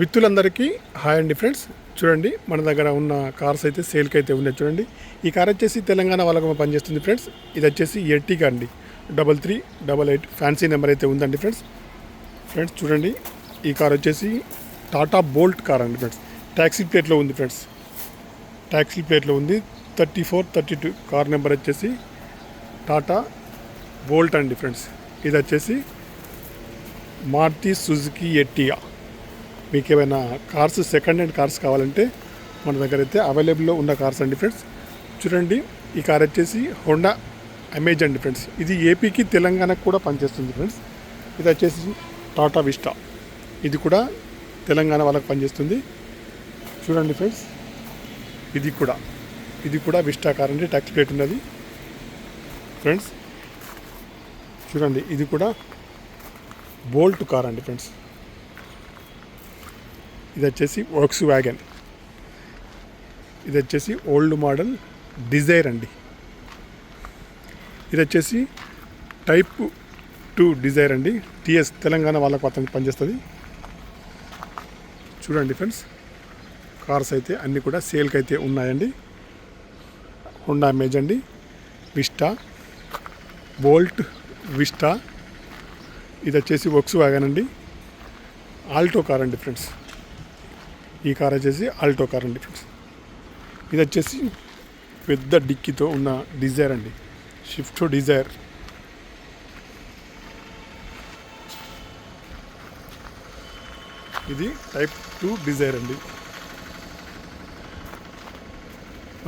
మిత్రులందరికీ హాయ్ అండి ఫ్రెండ్స్. చూడండి మన దగ్గర ఉన్న కార్స్ అయితే సేల్కి అయితే ఉన్నాయి. చూడండి ఈ కార్ వచ్చేసి తెలంగాణ వాళ్ళకు పనిచేస్తుంది ఫ్రెండ్స్. ఇది వచ్చేసి ఎర్టిగా అండి. Double three double eight fancy number అయితే ఉందండి ఫ్రెండ్స్. ఫ్రెండ్స్ చూడండి ఈ కార్ వచ్చేసి టాటా బోల్ట్ కార్ అండి ఫ్రెండ్స్. ట్యాక్సీ ప్లేట్లో ఉంది ఫ్రెండ్స్. ట్యాక్సీ ప్లేట్లో ఉంది. Thirty four thirty two car number వచ్చేసి టాటా బోల్ట్ అండి ఫ్రెండ్స్. ఇది వచ్చేసి మారుతి సుజుకి ఎట్టిగా మీకు ఏమైనా కార్స్ సెకండ్ హ్యాండ్ కార్స్ కావాలంటే మన దగ్గర అయితే అవైలబుల్లో ఉన్న కార్స్ అండి ఫ్రెండ్స్. చూడండి ఈ కార్ వచ్చేసి హోండా అమేజ్ అండి ఫ్రెండ్స్. ఇది ఏపీకి తెలంగాణకు కూడా పనిచేస్తుంది ఫ్రెండ్స్. ఇది వచ్చేసి టాటా విస్టా ఇది కూడా తెలంగాణ వాళ్ళకి పనిచేస్తుంది. చూడండి ఫ్రెండ్స్ ఇది కూడా. ఇది కూడా విస్టా కార్ అండి ట్యాక్స్ ప్లేట్ ఉన్నది. ఫ్రెండ్స్ చూడండి ఇది కూడా బోల్ట్ కార్ అండి ఫ్రెండ్స్. ఇది వచ్చేసి వర్క్స్ వ్యాగన్ ఇది వచ్చేసి ఓల్డ్ మోడల్ డిజైర్ అండి. ఇది వచ్చేసి టైప్ టూ డిజైర్ అండి టిఎస్ తెలంగాణ వాళ్ళకు అతనికి పనిచేస్తుంది. చూడండి ఫ్రెండ్స్ కార్స్ అయితే అన్నీ కూడా సేల్కి అయితే ఉన్నాయండి. హోండా మేజ్ అండి. విస్టా బోల్ట్ విస్టా ఇది వచ్చేసి వర్క్స్ వ్యాగన్ అండి. ఆల్టో కార్ అండి ఫ్రెండ్స్ ఈ కార్ వచ్చేసి ఆల్టో కార్ అండి ఫ్రెండ్స్. ఇది వచ్చేసి పెద్ద డిక్కీతో ఉన్న డిజైర్ అండి. Swift Dzire. ఇది టైప్ టూ డిజైర్ అండి.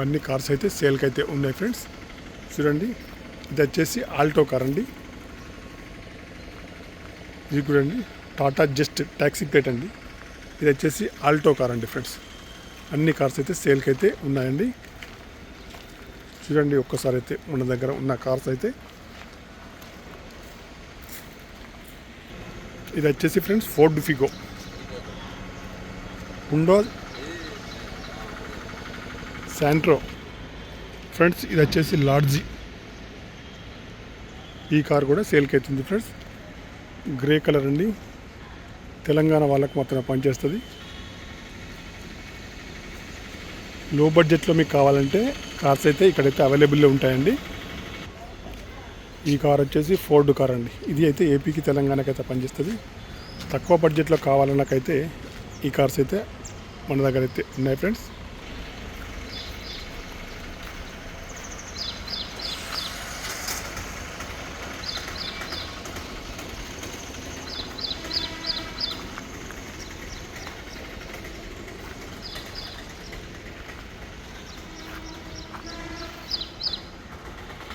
అన్ని కార్స్ అయితే సేల్కి అయితే ఉన్నాయి ఫ్రెండ్స్. చూడండి ఇది వచ్చేసి ఆల్టో కార్ అండి. ఇది చూడండి టాటా జస్ట్ ట్యాక్సీ ప్లేట్ అండి. ఇది వచ్చేసి ఆల్టో కార్ అండి ఫ్రెండ్స్. అన్ని కార్స్ అయితే సేల్కి అయితే ఉన్నాయండి. చూడండి ఒక్కసారి అయితే మన దగ్గర ఉన్న కార్స్ అయితే. ఇది వచ్చేసి friends Ford Figo. Hyundai Santro. Friends ఇది వచ్చేసి లాడ్జీ. ఈ కార్ కూడా సేల్కి అవుతుంది ఫ్రెండ్స్. గ్రే కలర్ అండి. తెలంగాణ వాళ్ళకు మాత్రమే పనిచేస్తుంది. లో బడ్జెట్లో మీకు కావాలంటే కార్స్ అయితే ఇక్కడైతే అవైలబుల్లో ఉంటాయండి. ఈ కార్ వచ్చేసి ఫోర్డ్ కార్ అండి. ఇది అయితే ఏపీకి తెలంగాణకి అయితే పనిచేస్తుంది. తక్కువ బడ్జెట్లో కావాలన్నకైతే ఈ కార్స్ అయితే మన దగ్గర అయితే ఉన్నాయి ఫ్రెండ్స్.